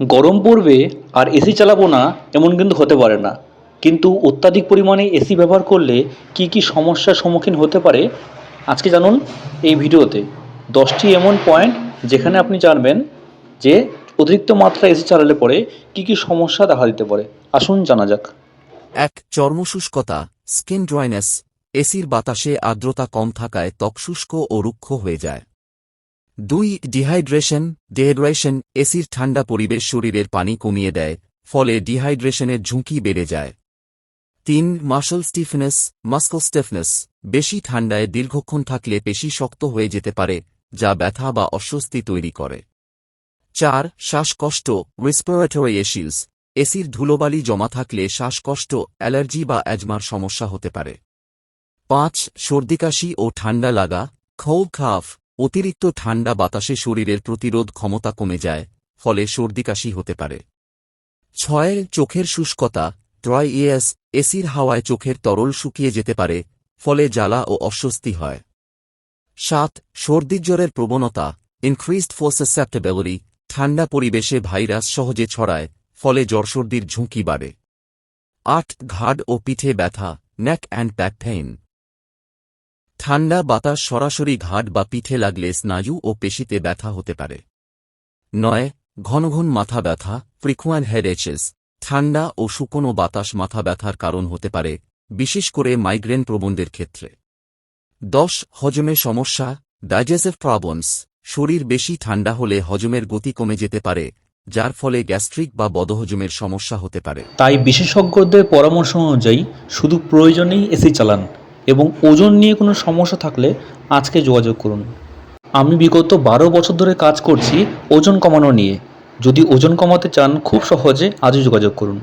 গরম পড়বে আর এসি চালাবো না এমন কিন্তু হতে পারে না। কিন্তু অত্যাধিক পরিমাণে এসি ব্যবহার করলে কি কি সমস্যার সম্মুখীন হতে পারে, আজকে জানুন এই ভিডিওতে। দশটি এমন পয়েন্ট যেখানে আপনি জানবেন যে অতিরিক্ত মাত্রা এসি চালালে পরে কি কি সমস্যা দেখা দিতে পারে। আসুন জানা যাক। এক, চর্মশুষ্কতা স্কিন ড্রাইনেস এসির বাতাসে আর্দ্রতা কম থাকায় ত্বক শুষ্ক ও রুক্ষ হয়ে যায়। দুই ডিহাইড্রেশন ডিহাইড্রেশন এসির ঠান্ডা পরিবেশ শরীরের পানি কমিয়ে দেয়, ফলে ডিহাইড্রেশনের ঝুঁকি বেড়ে যায়। তিন মাসল স্টিফনেস মাস্কল স্টিফনেস বেশি ঠান্ডায় দীর্ঘক্ষণ থাকলে পেশি শক্ত হয়ে যেতে পারে, যা ব্যথা বা অস্বস্তি তৈরি করে। চার, শ্বাসকষ্ট রেসপিরেটরি ইস্যুস এসির ধুলোবালি জমা থাকলে শ্বাসকষ্ট, অ্যালার্জি বা অ্যাজমার সমস্যা হতে পারে। পাঁচ সর্দিকাশি ও ঠান্ডা লাগা খৌ খাফ অতিরিক্ত ঠান্ডা বাতাসে শরীরের প্রতিরোধ ক্ষমতা কমে যায়, ফলে সর্দিকাশি হতে পারে। ছয় চোখের শুষ্কতা ট্রয় ইয়েস এসির হাওয়ায় চোখের তরল শুকিয়ে যেতে পারে, ফলে জ্বালা ও অস্বস্তি হয়। সাত, সর্দির জ্বরের প্রবণতা ইনক্রিজড ফোসাসেপ্টেবিলিটি ঠান্ডা পরিবেশে ভাইরাস সহজে ছড়ায়, ফলে জ্বরসর্দির ঝুঁকি বাড়ে। আট, ঘাড় ও পিঠে ব্যথা নেক অ্যান্ড ব্যাক পেইন ঠান্ডা বাতাস সরাসরি ঘাট বা পিঠে লাগলে স্নায়ু ও পেশিতে ব্যথা হতে পারে। নয়, ঘন ঘন মাথা ব্যথা ফ্রিকুয়ান হেডেচেস ঠান্ডা ও শুকনো বাতাস মাথা ব্যথার কারণ হতে পারে, বিশেষ করে মাইগ্রেন প্রবণদের ক্ষেত্রে। দশ, হজমে সমস্যা ডাইজেসিভ প্রবলেমস শরীর বেশি ঠান্ডা হলে হজমের গতি কমে যেতে পারে, যার ফলে গ্যাস্ট্রিক বা বদহজমের সমস্যা হতে পারে। তাই বিশেষজ্ঞদের পরামর্শ অনুযায়ী শুধু প্রয়োজনেই এসি চালান। এবং ওজন নিয়ে কোনো সমস্যা থাকলে আজকে যোগাযোগ করুন। আমি বিগত বারো বছর ধরে কাজ করছি ওজন কমানো নিয়ে। যদি ওজন কমাতে চান, খুব সহজে আজও যোগাযোগ করুন।